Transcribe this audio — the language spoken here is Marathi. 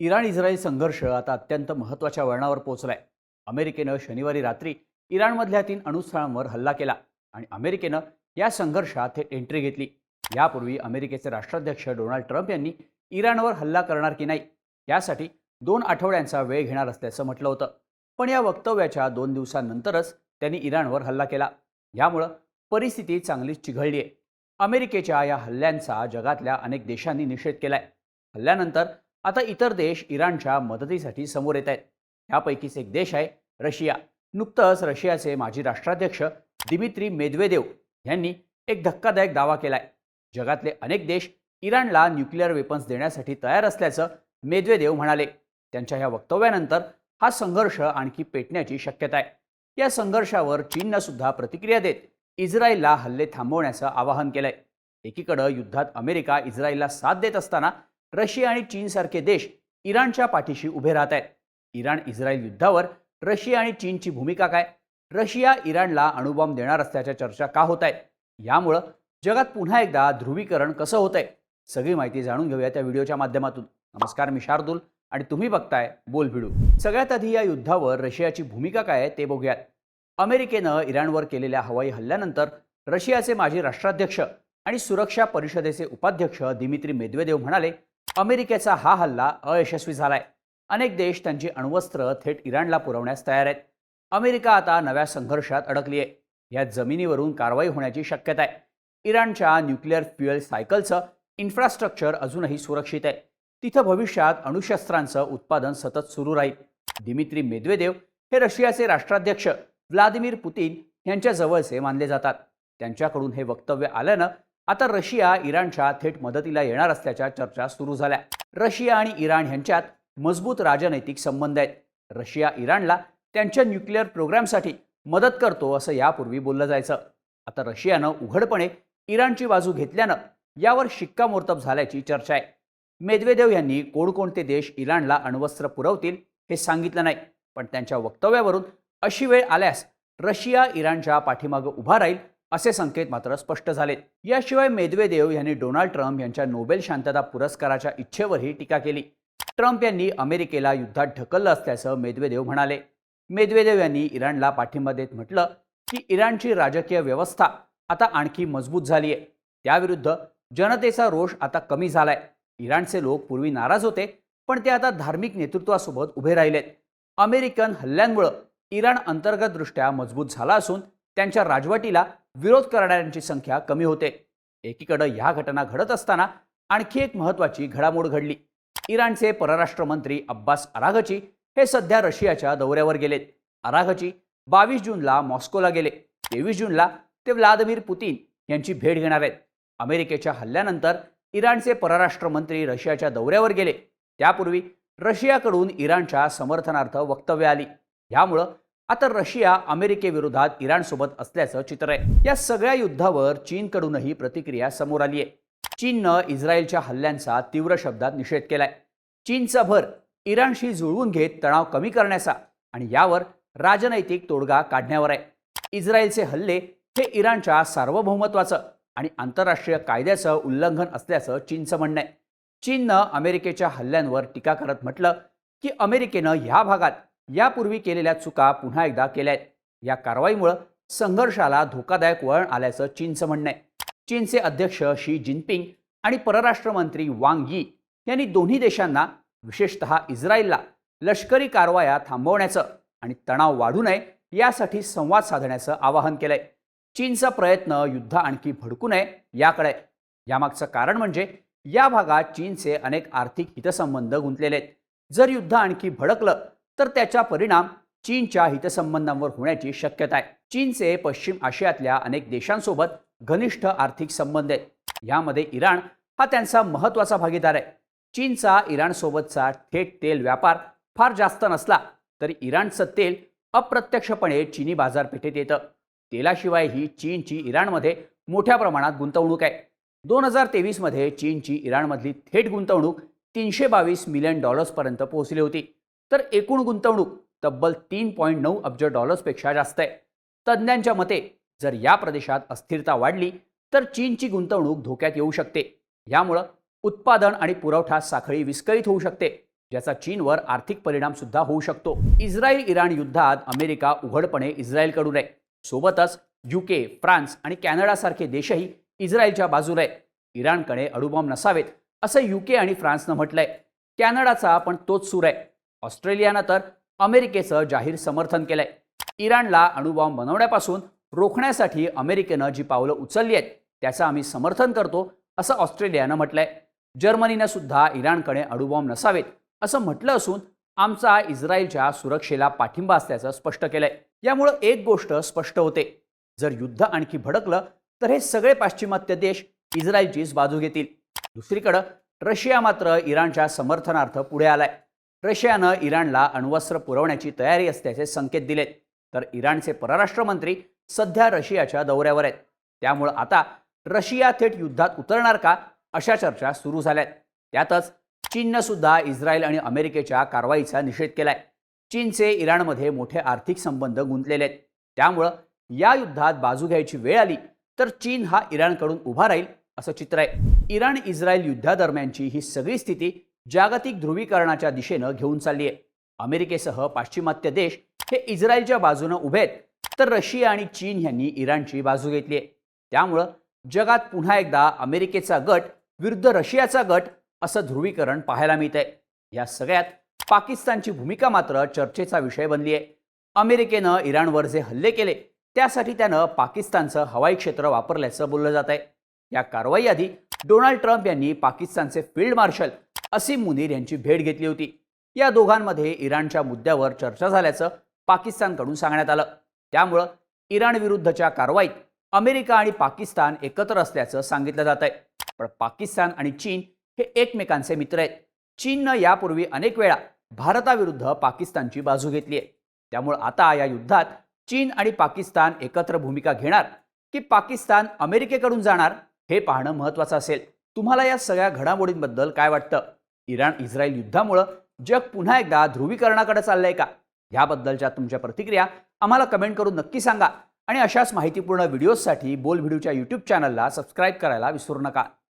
इराण इस्रायल संघर्ष आता अत्यंत महत्त्वाच्या वळणावर पोहोचलाय. अमेरिकेनं शनिवारी रात्री इराणमधल्या तीन अणुस्थळांवर हल्ला केला आणि अमेरिकेनं या संघर्षात थेट एंट्री घेतली. यापूर्वी अमेरिकेचे राष्ट्राध्यक्ष डोनाल्ड ट्रम्प यांनी इराणवर हल्ला करणार की नाही यासाठी दोन आठवड्यांचा वेळ घेणार असल्याचं म्हटलं होतं. पण या वक्तव्याच्या दोन दिवसांनंतरच त्यांनी इराणवर हल्ला केला. यामुळं परिस्थिती चांगलीच चिघळली आहे अमेरिकेच्या या हल्ल्यांचा जगातल्या अनेक देशांनी निषेध केलाय. हल्ल्यानंतर आता इतर देश इराणच्या मदतीसाठी समोर येत आहेत. यापैकीच एक देश आहे रशिया. नुकतंच रशियाचे माजी राष्ट्राध्यक्ष दिमित्री मेदवेदेव यांनी एक धक्कादायक दावा केलाय. जगातले अनेक देश इराणला न्यूक्लिअर वेपन्स देण्यासाठी तयार असल्याचं मेदवेदेव म्हणाले. त्यांच्या ह्या वक्तव्यानंतर हा संघर्ष आणखी पेटण्याची शक्यता आहे. या संघर्षावर चीननं सुद्धा प्रतिक्रिया देत इस्रायलला हल्ले थांबवण्याचं आवाहन केलंय. एकीकडं युद्धात अमेरिका इस्रायलला साथ देत असताना रशिया आणि चीनसारखे देश इराणच्या पाठीशी उभे राहत आहेत. इराण इस्रायल युद्धावर रशिया आणि चीनची भूमिका काय? रशिया इराणला अणुबॉम्ब देणार असल्याच्या चर्चा का होत आहेत? यामुळं जगात पुन्हा एकदा ध्रुवीकरण कसं होत आहे सगळी माहिती जाणून घेऊया त्या व्हिडिओच्या माध्यमातून. नमस्कार मी शार्दूल आणि तुम्ही बघताय बोल भिडू सगळ्यात आधी या युद्धावर रशियाची भूमिका काय आहे ते बघूयात. अमेरिकेनं इराणवर केलेल्या हवाई हल्ल्यानंतर रशियाचे माजी राष्ट्राध्यक्ष आणि सुरक्षा परिषदेचे उपाध्यक्ष दिमित्री मेदवेदेव म्हणाले अमेरिकेचा हा हल्ला अयशस्वी झालाय. अनेक देश त्यांची अण्वस्त्र थेट इराणला पुरवण्यास तयार आहेत. अमेरिका आता नव्या संघर्षात अडकली आहे या जमिनीवरून कारवाई होण्याची शक्यता आहे. इराणच्या न्यूक्लिअर फ्युएल सायकलचं इन्फ्रास्ट्रक्चर अजूनही सुरक्षित आहे. तिथं भविष्यात अणुशस्त्रांचं उत्पादन सतत सुरू राहील. दिमित्री मेदवेदेव हे रशियाचे राष्ट्राध्यक्ष व्लादिमीर पुतीन यांच्या जवळचे मानले जातात. त्यांच्याकडून हे वक्तव्य आल्यानं आता रशिया इराणच्या थेट मदतीला येणार असल्याच्या चर्चा सुरू झाल्या. रशिया आणि इराण यांच्यात मजबूत राजनैतिक संबंध आहेत. रशिया इराणला त्यांच्या न्यूक्लिअर प्रोग्रामसाठी मदत करतो असं यापूर्वी बोललं जायचं. आता रशियानं उघडपणे इराणची बाजू घेतल्यानं यावर शिक्कामोर्तब झाल्याची चर्चा आहे. मेदवेदेव यांनी कोणकोणते देश इराणला अण्वस्त्र पुरवतील हे सांगितलं नाही. पण त्यांच्या वक्तव्यावरून अशी वेळ आल्यास रशिया इराणच्या पाठीमागं उभा राहील असे संकेत मात्र स्पष्ट झालेत. याशिवाय मेदवेदेव यांनी डोनाल्ड ट्रम्प यांच्या नोबेल शांतता पुरस्काराच्या इच्छेवरही टीका केली. ट्रम्प यांनी अमेरिकेला युद्धात ढकललं असल्याचं मेदवेदेव म्हणाले. मेदवेदेव यांनी इराणला पाठिंबा देत म्हटलं की इराणची राजकीय व्यवस्था आता आणखी मजबूत झाली आहे त्याविरुद्ध जनतेचा रोष आता कमी झालाय. इराणचे लोक पूर्वी नाराज होते पण ते आता धार्मिक नेतृत्वासोबत उभे राहिलेत. अमेरिकन हल्ल्यांमुळं इराण अंतर्गतदृष्ट्या मजबूत झाला असून त्यांच्या राजवटीला विरोध करणाऱ्यांची संख्या कमी होते. एकीकडं ह्या घटना घडत असताना आणखी एक महत्त्वाची घडामोड घडली. इराणचे परराष्ट्र मंत्री अब्बास अराघची हे सध्या रशियाच्या दौऱ्यावर गेलेत. अराघची बावीस जूनला मॉस्कोला गेले. तेवीस जूनला ते व्लादिमीर पुतीन यांची भेट घेणार आहेत. अमेरिकेच्या हल्ल्यानंतर इराणचे परराष्ट्र मंत्री रशियाच्या दौऱ्यावर गेले. त्यापूर्वी रशियाकडून इराणच्या समर्थनार्थ वक्तव्य आली. यामुळं आता रशिया अमेरिकेविरोधात इराणसोबत असल्याचं चित्र आहे. या सगळ्या युद्धावर चीनकडूनही प्रतिक्रिया समोर आली आहे. चीननं इस्रायलच्या हल्ल्यांचा तीव्र शब्दात निषेध केलाय. चीनचा भर इराणशी जुळवून घेत तणाव कमी करण्याचा आणि यावर राजनैतिक तोडगा काढण्यावर आहे. इस्रायलचे हल्ले हे इराणच्या सार्वभौमत्वाचं आणि आंतरराष्ट्रीय कायद्याचं उल्लंघन असल्याचं चीनचं म्हणणं आहे. चीननं अमेरिकेच्या हल्ल्यांवर टीका करत म्हटलं की अमेरिकेनं ह्या भागात यापूर्वी केलेल्या चुका पुन्हा एकदा केल्या आहेत या कारवाईमुळं संघर्षाला धोकादायक वळण आल्याचं चीनचं म्हणणं आहे. चीनचे अध्यक्ष शी जिनपिंग आणि परराष्ट्र मंत्री वांग यी यांनी दोन्ही देशांना विशेषतः इस्रायलला लष्करी कारवाया थांबवण्याचं आणि तणाव वाढू नये यासाठी संवाद साधण्याचं आवाहन केलंय. चीनचा प्रयत्न युद्ध आणखी भडकू नये याकडे. यामागचं कारण म्हणजे या भागात चीनचे अनेक आर्थिक हितसंबंध गुंतलेले आहेत. जर युद्ध आणखी भडकलं तर त्याचा परिणाम चीनच्या हितसंबंधांवर होण्याची शक्यता आहे. चीनचे पश्चिम आशियातल्या अनेक देशांसोबत घनिष्ठ आर्थिक संबंध आहेत. यामध्ये इराण हा त्यांचा महत्त्वाचा भागीदार आहे. चीनचा इराणसोबतचा थेट तेल व्यापार फार जास्त नसला तरी इराणचं तेल अप्रत्यक्षपणे चीनी बाजारपेठेत येतं. तेलाशिवाय ही चीनची इराणमध्ये मोठ्या प्रमाणात गुंतवणूक आहे. दोन हजार तेवीसमध्ये चीनची इराणमधली थेट गुंतवणूक तीनशे बावीस मिलियन डॉलर्सपर्यंत पोहोचली होती. तर एकूण गुंतवणूक तब्बल तीन पॉईंट नऊ अब्ज डॉलर्सपेक्षा जास्त आहे. तज्ज्ञांच्या मते जर या प्रदेशात अस्थिरता वाढली तर चीनची गुंतवणूक धोक्यात येऊ शकते. यामुळं उत्पादन आणि पुरवठा साखळी विस्कळीत होऊ शकते ज्याचा चीनवर आर्थिक परिणाम सुद्धा होऊ शकतो. इस्रायल इराण युद्धात अमेरिका उघडपणे इस्रायलकडून आहे. सोबतच युके फ्रान्स आणि कॅनडासारखे देशही इस्रायलच्या बाजूला आहे इराणकडे अडुबॉम्ब नसावेत असं युके आणि फ्रान्सनं म्हटलंय. कॅनडाचा पण तोच सूर आहे. ऑस्ट्रेलियानं तर अमेरिकेचं जाहीर समर्थन केलंय. इराणला अणुबॉम्ब बनवण्यापासून रोखण्यासाठी अमेरिकेनं जी पावलं उचलली आहेत त्याचं आम्ही समर्थन करतो असं ऑस्ट्रेलियानं म्हटलंय. जर्मनीनं सुद्धा इराणकडे अणुबॉम्ब नसावेत असं म्हटलं असून आमचा इस्रायलच्या सुरक्षेला पाठिंबा असल्याचं स्पष्ट केलंय. यामुळं एक गोष्ट स्पष्ट होते. जर युद्ध आणखी भडकलं तर हे सगळे पाश्चिमात्य देश इस्रायलचीच बाजू घेतील. दुसरीकडं रशिया मात्र इराणच्या समर्थनार्थ पुढे आलाय. रशियानं इराणला अण्वस्त्र पुरवण्याची तयारी असल्याचे संकेत दिलेत. तर इराणचे परराष्ट्र मंत्री सध्या रशियाच्या दौऱ्यावर आहेत. त्यामुळं आता रशिया थेट युद्धात उतरणार का अशा चर्चा सुरू झाल्यात. त्यातच चीननं सुद्धा इस्रायल आणि अमेरिकेच्या कारवाईचा निषेध केलाय. चीनचे इराणमध्ये मोठे आर्थिक संबंध गुंतलेले आहेत. त्यामुळं या युद्धात बाजू घ्यायची वेळ आली तर चीन हा इराणकडून उभा राहील असं चित्र आहे. इराण इस्रायल युद्धादरम्यानची ही सगळी स्थिती जागतिक ध्रुवीकरणाच्या दिशेनं घेऊन चालली आहे अमेरिकेसह पाश्चिमात्य देश हे इस्रायलच्या बाजूनं उभे आहेत तर रशिया आणि चीन यांनी इराणची बाजू घेतली आहे त्यामुळं जगात पुन्हा एकदा अमेरिकेचा गट विरुद्ध रशियाचा गट असं ध्रुवीकरण पाहायला मिळतंय. या सगळ्यात पाकिस्तानची भूमिका मात्र चर्चेचा विषय बनली आहे अमेरिकेनं इराणवर जे हल्ले केले त्यासाठी त्यानं पाकिस्तानचं हवाई क्षेत्र वापरल्याचं बोललं जात आहे या कारवाई आधी डोनाल्ड ट्रम्प यांनी पाकिस्तानचे फील्ड मार्शल असीम मुनीर यांची भेट घेतली होती. या दोघांमध्ये इराणच्या मुद्द्यावर चर्चा झाल्याचं पाकिस्तानकडून सांगण्यात आलं. त्यामुळं इराण विरुद्धच्या कारवाईत अमेरिका आणि पाकिस्तान एकत्र असल्याचं सांगितलं जात आहे पण पाकिस्तान आणि चीन हे एकमेकांचे मित्र आहेत. चीननं यापूर्वी अनेक वेळा भारताविरुद्ध पाकिस्तानची बाजू घेतली आहे त्यामुळं आता या युद्धात चीन आणि पाकिस्तान एकत्र भूमिका घेणार की पाकिस्तान अमेरिकेकडून जाणार हे पाहणं महत्त्वाचं असेल. तुम्हाला या सगळ्या घडामोडींबद्दल काय वाटतं? इराण इस्रायल युद्धामुळं जग पुन्हा एकदा ध्रुवीकरणाकडे चाललंय का? ह्याबद्दलच्या तुमच्या प्रतिक्रिया आम्हाला कमेंट करून नक्की सांगा आणि अशाच माहितीपूर्ण व्हिडिओजसाठी बोल व्हिडिओच्या यूट्यूब चॅनलला सबस्क्राईब करायला विसरू नका.